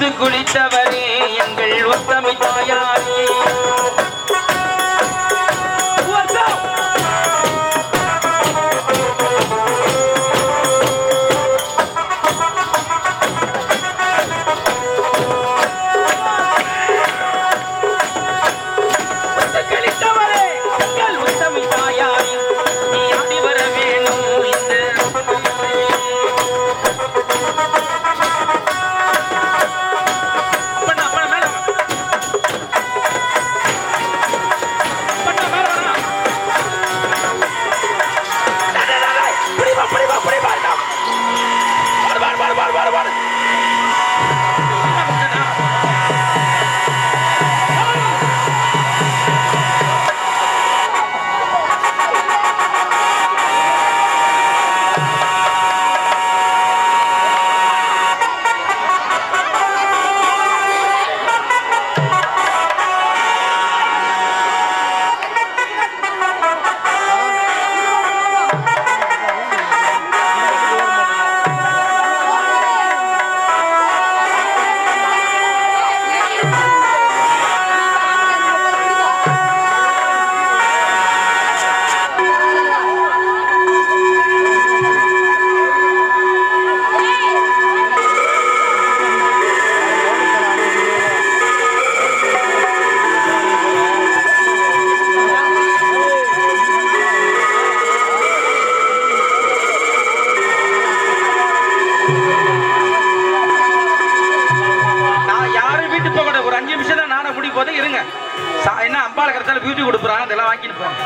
குளித்தவரே எங்கள் உத்தமித்த இப்போதைக்கு இருங்க. என்ன அம்பாளுக்கு கிடைச்சாலும் பியூட்டி கொடுப்புறாங்க அதெல்லாம் வாங்கிட்டு போங்க.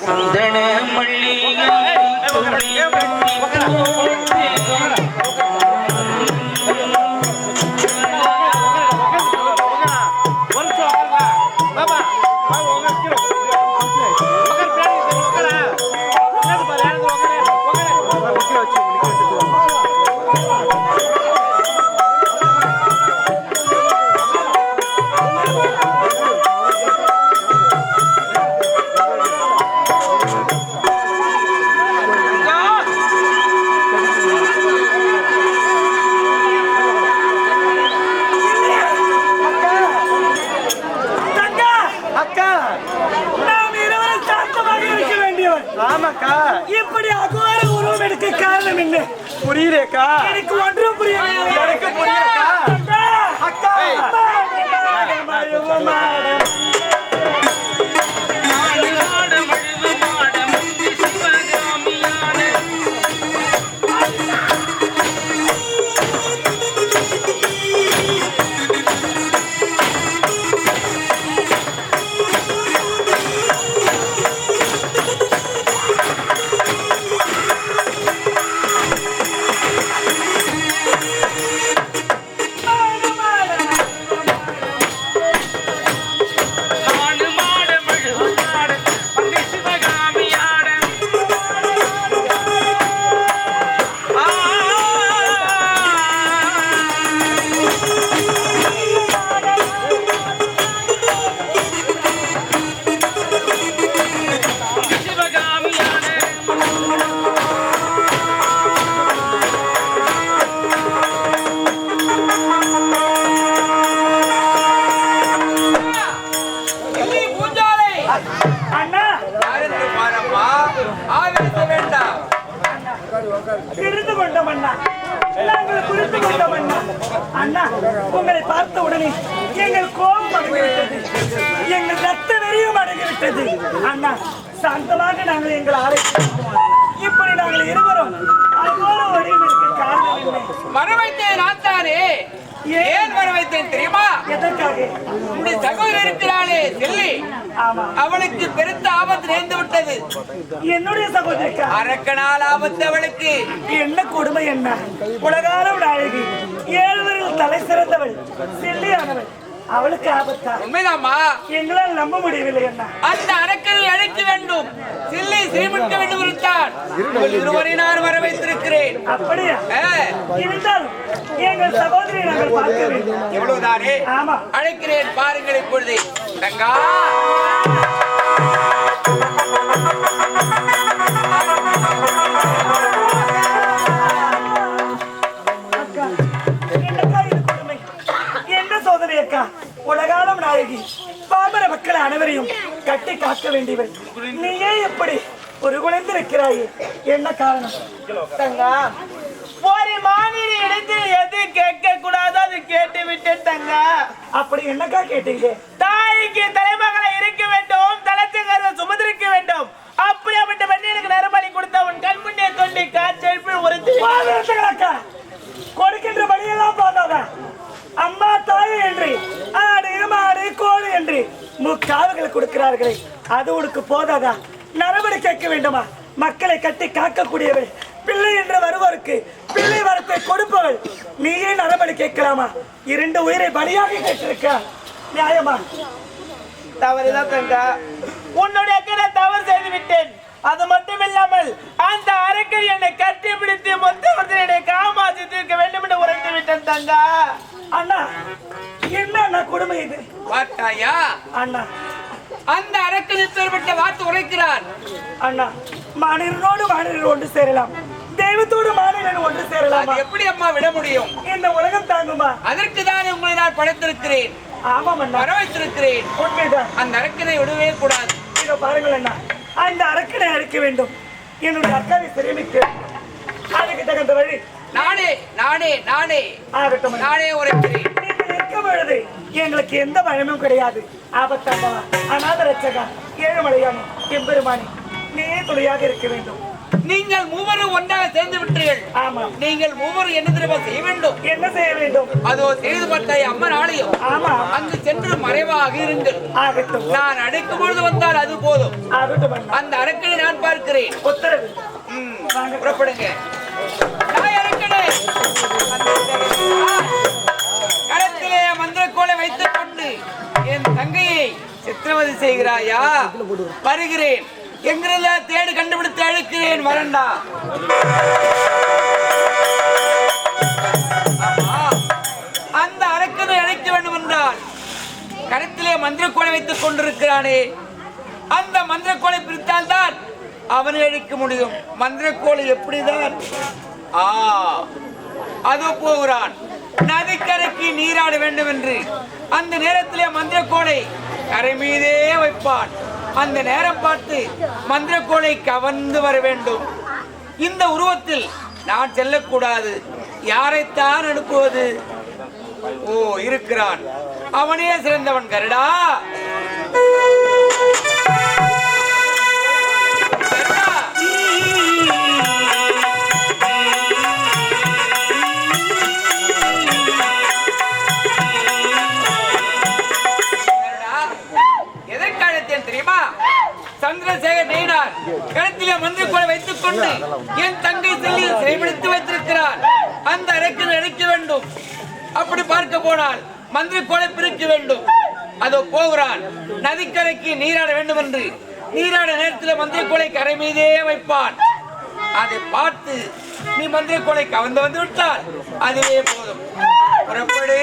சந்தன மல்லிகை காரணம் என்ன எனக்கு ஒன்றும் புரியவில்லை எனக்கு புரியலக்கா. அக்கா. என்னுடைய சகோதரிக்கா? அரக்கனால் ஆபத்து அவளுக்கு என்ன கொடுமை என்ன? உலகாரம் அழகி ஏழுவரில் தலை சிறந்தவள் செல்லியானவள். அவளுக்கு ஆபத்தா? உண்மைதாம்மா. எங்களால் நம்ப முடியவில்லை என்ன? அந்த அரக்கனை அழைக்க வேண்டும். செல்லை சிறுமிக்க வேண்டும் உங்கள் இருவரை நான் வர வைத்திருக்கிறேன் அப்படியா இருந்தாலும் எங்கள் சகோதரியை நாங்கள் பார்க்க வேண்டும். ஆமா. அழைக்கிறேன் பாருங்கள் இப்பொழுது. தங்கா! உலகாலம் நாயகி. பாமர மக்கள் அனைவரையும் கட்டி காக்க வேண்டியவள் நீயே எப்படி ஒரு குழந்திருக்கிறாயே என்ன காரணம்? தங்கா ஒரு மாநில இடத்தில் எது கேட்க கூடாதோ அது கேட்டு விட்டேன் தங்கா. அப்படி என்னக்கா கேட்டீங்க? தாய்க்கு தலைமகளை இருக்க வேண்டும் தலைச்சங்கரை சுமந்திருக்க வேண்டும். அப்படியாப்பட்ட பெண்ணை எனக்கு நரபலி கொடுத்த உன் கண் முன்னே காய்ச்சல் உறுதி பாதரசங்களக்கா கொடுக்கின்ற பலியெல்லாம் போதாத அம்மா தாய் என்று ஆடு மாடு கோழி என்று முக்காவுகள் கொடுக்கிறார்களே. அது உனக்கு போதாதா? நரபடி கேட்க வேண்டுமா? மக்களை கட்டி காக்கக்கூடியவள் பிள்ளை என்று வருவோருக்கு பிள்ளை வரத்தை கொடுப்பவள். நீயே நரபடி கேட்கலாமா இரண்டு உயிரை பலியாக கேட்டிருக்க. நியாயமா? தவறுதான் தங்கா. உன்னுடைய அக்கறை தவறு செய்து விட்டேன் அது மட்டும் இல்லாமல் அந்த அரக்க அரைக்கை என்னை கட்டி பிடித்து மொத்த என்னை காமாசி தீர்க்க வேண்டும் என்று உரைத்து விட்டேன் தங்கா. அண்ணா என்ன அண்ணா கொடுமை இது? பார்த்தாயா அண்ணா. அந்த அரக்கனில் பெறப்பட்ட வார்த்தை உரைக்கிறார். அண்ணா மாநிலரோடு மாநிலர் ஒன்று சேரலாம். தெய்வத்தோடு மாநிலர் ஒன்று சேரலாமா? எப்படி அம்மா விட முடியும்? இந்த உலகம் தாங்குமா? அதற்கு தான் உங்களை நான் படைத்திருக்கிறேன். ஆமாம் அண்ணா. வர வைத்திருக்கிறேன் உண்மைதான். அந்த அரக்கனை விடவே கூடாது. இதோ பாருங்கள் அண்ணா. அந்த அரக்கனை அழிக்க வேண்டும். என்னுடைய அக்காவை சிரமிக்க அதுக்கு தகுந்த வழி நானே நானே நானே. ஆகட்டும். நானே உரைக்கிறேன். இருக்கும் பொழுது எங்களுக்கு எந்த பயமும் கிடையாது. ஆபத்தாமா அநாத ரட்சகா ஏழுமலையானே எம்பெருமானே நீ துணையாக இருக்க வேண்டும். நீங்கள் மூவரும் ஒன்றாக சேர்ந்து விட்டீர்கள். ஆமாம் நீங்கள் மூவரும் என்ன தெரியுமா செய்ய வேண்டும்? என்ன செய்ய வேண்டும்? அதோ செய்து பார்த்தாய் அம்மன் ஆலயம். ஆமா. அங்கு சென்று மறைவாக இருங்கள். நான் அடைக்கும் பொழுது வந்தால் அது போதும். அந்த அரக்கனை நான் பார்க்கிறேன். உத்தரவு. புறப்படுங்க. கரத்திலே மந்திரக்கோலை வைத்துக் கொண்டு என் தங்கையை சித்திரவதை செய்கிறாயா? வருகிறேன். எங்கிருந்த தேடி கண்டுபிடித்து அழைக்கிறேன் வரண்டா அந்த அரக்கனை அழைக்க வேண்டும் என்றால் கரத்திலே மந்திரக்கோலை வைத்துக் கொண்டிருக்கிறானே. அந்த மந்திரக்கோலை பிரித்தால் தான் அவனை அழிக்க முடியும். மந்திரக்கோலை எப்படிதான்? ஆ. அது போகிறான். நதிக்கரைக்கு நீராட வேண்டும் என்று. அந்த நேரத்திலே மந்திரக்கோலை கரை மீதே வைப்பான். அந்த நேரம் பார்த்து மந்திரக்கோலை கவர்ந்து வர வேண்டும். இந்த உருவத்தில் நான் செல்லக்கூடாது. யாரைத்தான் அனுப்புவது? ஓ இருக்கிறான். அவனே சிறந்தவன் கருடா. சந்திரசேகர் நெய்னார் கழுத்திலே மந்திரக்கோளை வைத்துக் கொண்டு என் தங்கை செல்லியை சிறைபிடித்து வைத்திருக்கிறார். அந்த அறைக்கு அடைக்க வேண்டும். அப்படி பார்க்க போனால் மந்திரக்கோளை பிரிக்க வேண்டும். அதோ போகிறான் நதிக்கரைக்கு நீராட வேண்டும் என்று நீராட நேரத்தில் மந்திரக்கோளை கரை மீதே வைப்பான் அதை பார்த்து நீ மந்திரக்கோளை கவர்ந்து வந்து விட்டால் அதுவே போதும். புறப்படு.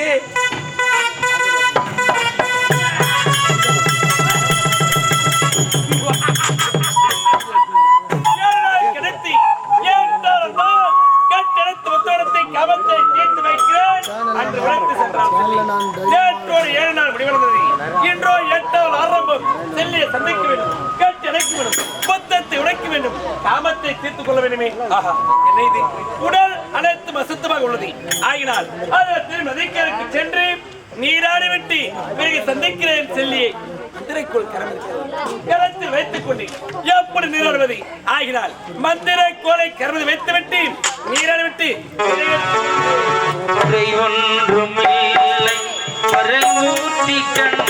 உடல் அனைத்தும் அசுத்தமாக உள்ளது. ஆகினால் சென்று நீராடிவிட்டு பிறகு சந்திக்கிறேன் செல்லியை. மந்திரைக்குள் கரத்தில் வைத்துக் கொண்டு எப்படி நீராடுவது ஆகினால் மந்திரை கோலை கரத்தில் வைத்துவிட்டு நீராடிவிட்டு குறை ஒன்றுமில்லை. பரமூர்த்தி கண்ணா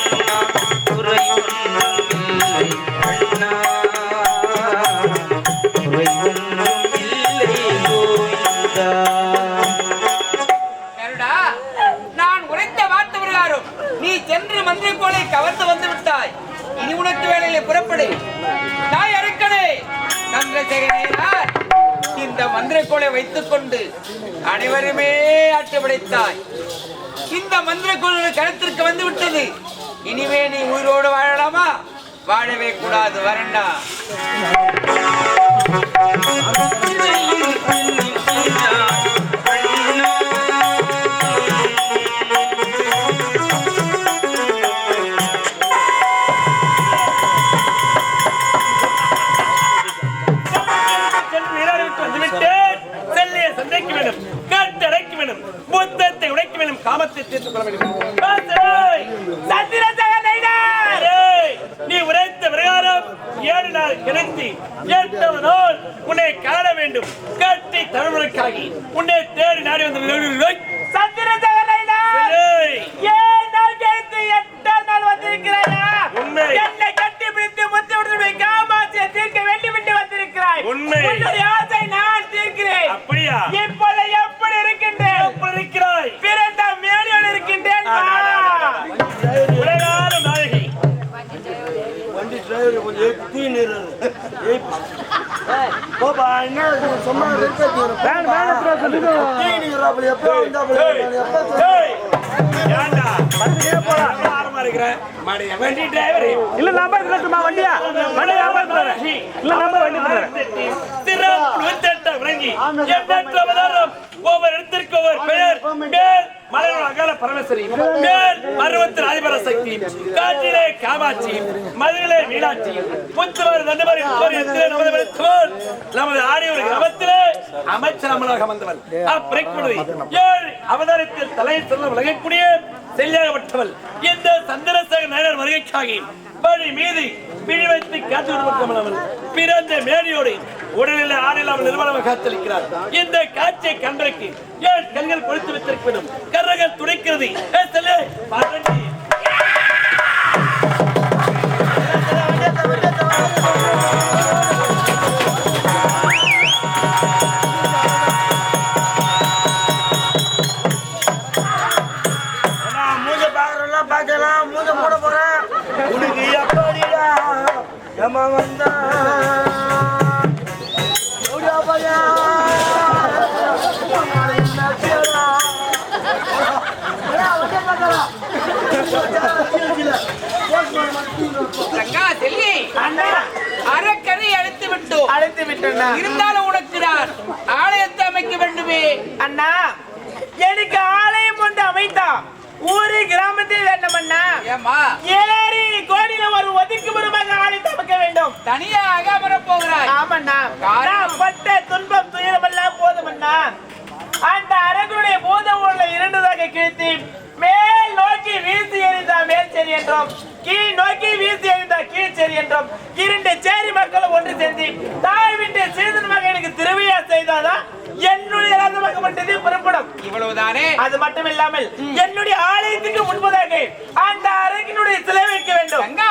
இனி வேலையில புறப்படு. தாய் அரக்கனே சந்திரசேகரனார் இந்த மந்திரக்கோளை வைத்துக் கொண்டு அனைவருமே ஆட்டுப்படைத்தாய் இந்த மந்திரக்கோளை கருத்திற்கு வந்து விட்டது இனிமே நீ உயிரோடு வாழலாமா? வாழவே கூடாது வரண்டா. நான் ஆரமா இருக்கிறேன். மாடு, வண்டி டிரைவரு. இல்ல நம்ம இருக்கட்டுமா வண்டியா? வண்டி வியாபாரம் இல்ல நம்ம வண்டி விளங்கி, எண்ணற்ற அவதாரம், ஒவ்வொரு இடத்திற்கு ஒவ்வொரு பெயர். மேல் மலையோட அகால பரமேஸ்வரி மேல் மருவத்தில் அதிபர சக்தி. காற்றிலே காமாட்சி. மதுவிலே மீனாட்சி. புத்துவர் தண்டுமரி நமது ஆடியோர் கிராமத்திலே அமைச்சர் அமலாக வந்தவள் அப்பிரக்குடி ஏழு அவதாரத்தில் தலை செல்ல விலகக்கூடிய செல்லியாகப்பட்டவள் இந்த சந்திரசேகர் நாயனர் வருகைக்காகி வழி மீது பிடி வைத்து காத்து பிறந்த மேடியோடு உடலில் ஆறில்லாமல் நிறுவனம் காத்தளிக்கிறார். இந்த காட்சியை கண்டிருக்கு ஏன் கண்கள் கொடுத்து என்றும் கீழ் நோக்கி வீசி எறிந்தா கீழ் சரி என்றும் இரண்டு சேரி மக்களும் ஒன்று சேர்ந்து தாய் விட்டு சீதன் மகனுக்கு திருவிழா செய்தாதான் என்னுடைய ரதமாக்கப்பட்டது புறப்படும். இவ்வளவுதானே? அது மட்டும் இல்லாமல் என்னுடைய ஆலயத்துக்கு முன்பதாக அந்த அரங்கினுடைய சிலை வைக்க வேண்டும்.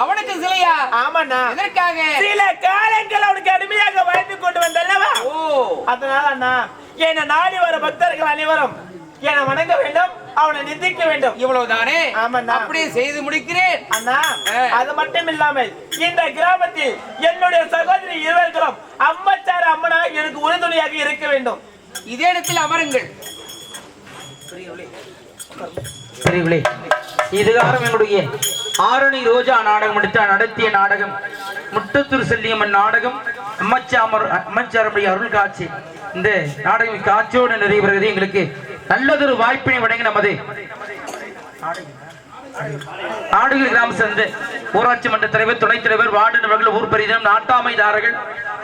அவனுக்கு சிலையா? ஆமாண்ணா. எதற்காக? சில காலங்கள் அவனுக்கு அடிமையாக வாழ்ந்து கொண்டு வந்தல்லவா? ஓ. அதனால அண்ணா என்னை நாடி வர பக்தர்கள் அனைவரும் என்னை வணங்க வேண்டும் அவனை நிந்திக்க வேண்டும். இவ்வளவுதானே. அப்படியே செய்து முடிக்கிறேன். அண்ணா. அது மட்டும் இல்லாமல் இந்த கிராமத்தில் என்னுடைய சகோதரி இருவர்களும் அம்மச்சார அம்மனா எனக்கு உறுதுணையாக இருக்க வேண்டும். இதே இடத்தில் அமருங்கள். இதுகாரம் எங்களுடைய ஆரணி ரோஜா நாடகம் எடுத்த நடத்திய நாடகம் முட்டத்தூர் செல்லியம்மன் நாடகம் அம்மச்சாமர் அம்மச்சாரமுடைய அருள் காட்சி. இந்த நாடகம் காட்சியோடு நிறைவேறுகிறது எங்களுக்கு நல்லதொரு வாய்ப்பினை வழங்கி நமது ஆடுகள் கிராம சேர்ந்து ஊராட்சி மன்ற தலைவர் துணைத் தலைவர் வார்டு நபர்கள் ஊர் பெரிதம் நாட்டாமைதாரர்கள்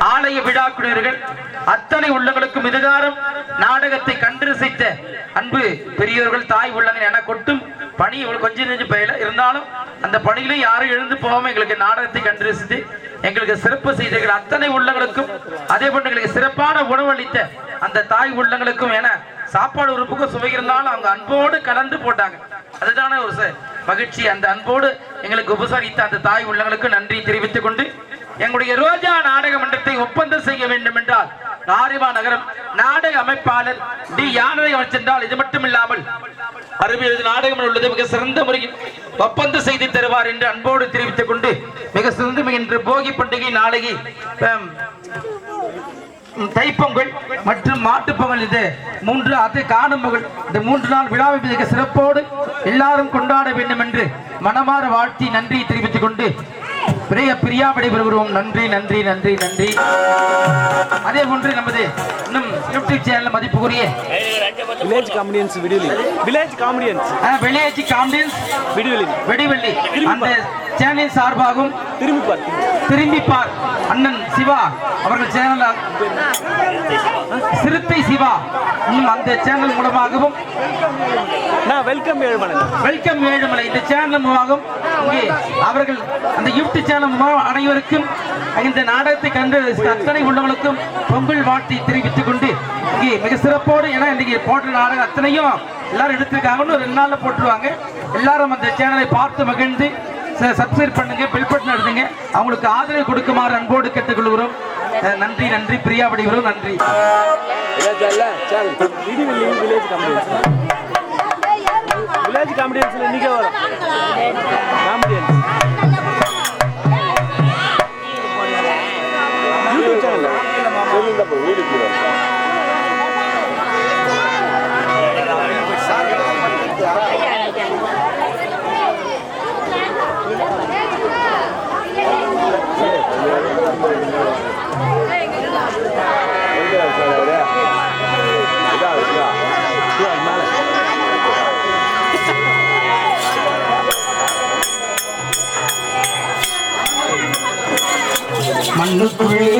ஆலய விழாக்குழுவினர்கள் அத்தனை உள்ளங்களுக்கும் இதுகாரம் நாடகத்தை கண்டு ரசித்த அன்பு பெரியவர்கள் தாய் உள்ளங்கள் என கொட்டும் பணி இவ்வளோ கொஞ்சம் நெஞ்சு பயல. இருந்தாலும் அந்த பணியிலும் யாரும் எழுந்து போகாமல் எங்களுக்கு நாடகத்தை கண்டு ரசித்து எங்களுக்கு சிறப்பு செய்தீர்கள் அத்தனை உள்ளங்களுக்கும் அதே போன்று எங்களுக்கு சிறப்பான உணவு அளித்த அந்த தாய் உள்ளங்களுக்கும் என சாப்பாடு உறுப்புக்கும் சுவை இருந்தாலும் அவங்க அன்போடு கலந்து போட்டாங்க. அதுதானே ஒரு ச- மகிழ்ச்சி. அந்த அன்போடு எங்களுக்கு உபசரித்த அந்த தாய் உள்ளங்களுக்கு நன்றி தெரிவித்துக் கொண்டு எங்களுடைய ரோஜா நாடக மன்றத்தை ஒப்பந்தம் செய்ய வேண்டும் என்றால் நாரிமா நகரம் நாடக அமைப்பாளர் டி. யானை அமைச்சென்றால் இது மட்டும் இல்லாமல் நாடகம் உள்ளது. மிக சிறந்த முறையில் ஒப்பந்த செய்து தருவார் என்று அன்போடு தெரிவித்துக் கொண்டு மிக சிறந்த இன்று போகி பண்டிகை நாளைக்கு தைப்பொங்கல் மற்றும் மாட்டுப்பொங்கல் இது மூன்று அது காணும் பொங்கல். இந்த மூன்று நாள் விழாவை மிக சிறப்போடு எல்லாரும் கொண்டாட வேண்டும் என்று மனமாற வாழ்த்தி நன்றியை தெரிவித்துக் கொண்டு பிரிய பிரியா விடைபெறுகிறோம். நன்றி நன்றி நன்றி நன்றி. அதே போன்று நமது இன்னும் யூடியூப் சேனல் மதிப்புக்குரிய வில்லேஜ் காமெடியன்ஸ் விடுவலி வில்லேஜ் காமெடியன்ஸ் வெளியேச்சி காம்பியன்ஸ் விடுவலி வெடிவெள்ளி அந்த சேனலின் சார்பாகவும் திரும்பி பார். திரும்பி பார். அண்ணன் சிவா அவர்கள் சேனல் சிறுத்தை சிவா. இன்னும் அந்த சேனல் மூலமாகவும் வெல்கம் ஏழுமலை. வெல்கம் ஏழுமலை. இந்த சேனல் மூலமாகவும் அவர்கள் அந்த யூடியூப் சேனல் மூலம் அனைவருக்கும் இந்த நாடகத்தை கண்டு அத்தனை உள்ளவர்களுக்கும் பொங்கல் வாழ்த்தை தெரிவித்துக் கொண்டு இங்கே மிக சிறப்போடு ஏன்னா இன்னைக்கு போட்ட நாடகம் அத்தனையும் எல்லாரும் எடுத்திருக்காங்க இன்னும் ரெண்டு நாள்ல போட்டுருவாங்க. எல்லாரும் அந்த சேனலை பார்த்து மகிழ்ந்து சப்ஸ்கிரைப் பண்ணுங்க பில் பட்டன் எடுத்துங்க அவங்களுக்கு ஆதரவு கொடுக்குமாறு அன்போடு கேட்டுக்கொள்கிறோம். நன்றி நன்றி. பிரியா வடிவரும் நன்றி. வில்லேஜ் காமெடியன்ஸ் வில்லேஜ் இன்னைக்கே வரும். காமெடியன்ஸ். breathe.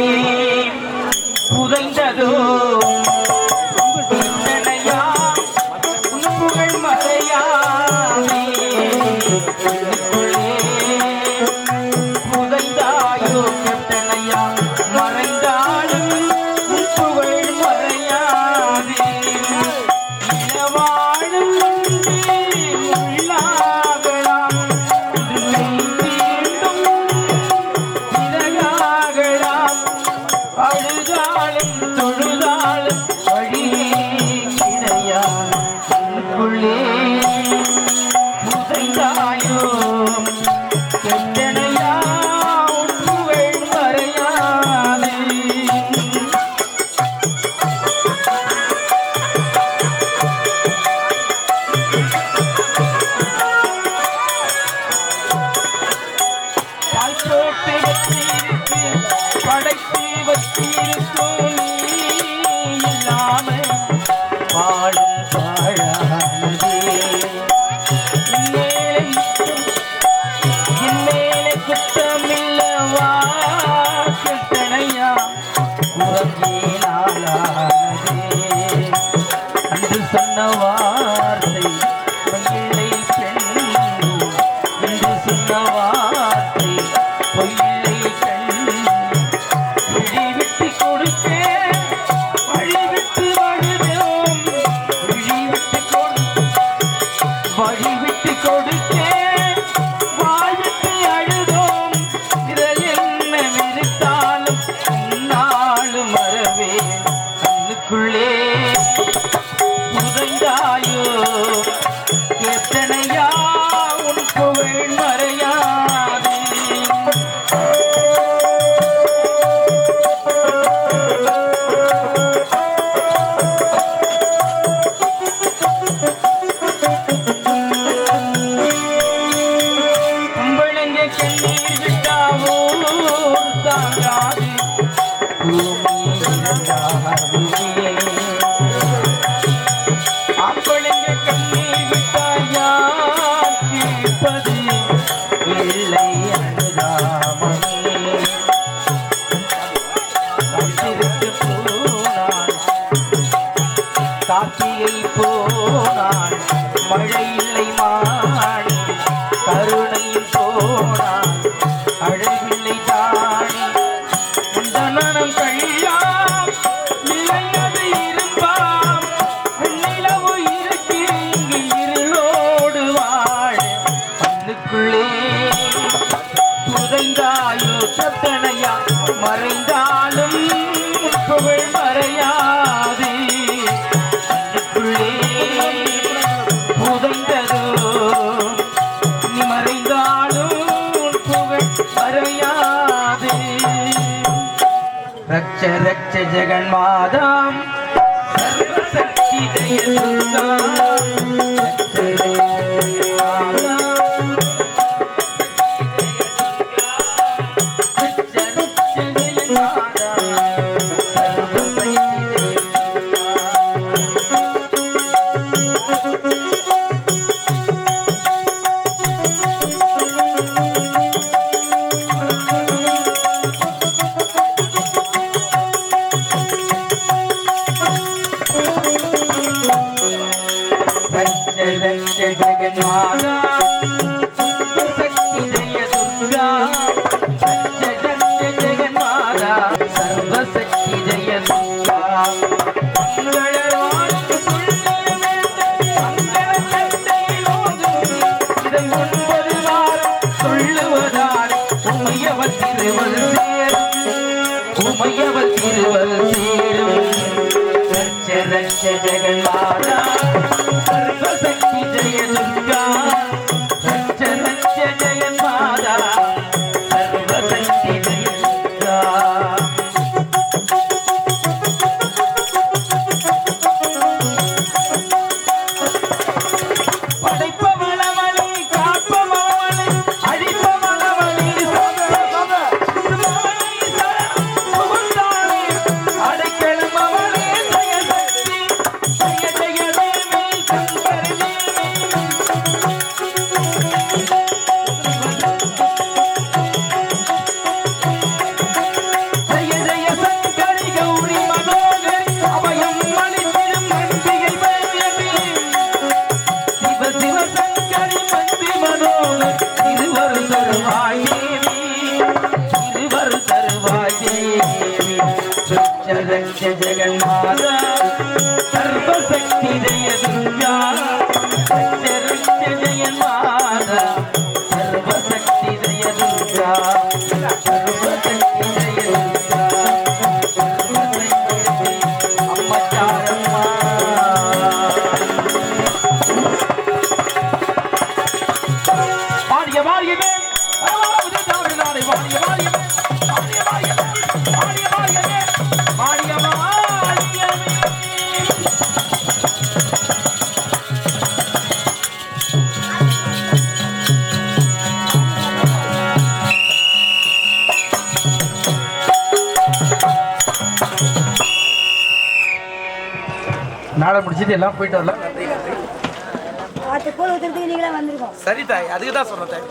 காட்சியை போனான். மழை இல்லை மாணி கருணையில் போனான். அழகில் ஜெகன்மாதாம். சர்வசக்தி சத்ய ஜெகன்மாதா சர்வசக்தி ஜெய முடிச்சிட்டு எல்லாம் போயிட்டு வரலாம். நீங்களே வந்திருக்கோம். சரி தாய் அதுக்கு தான் சொன்னேன்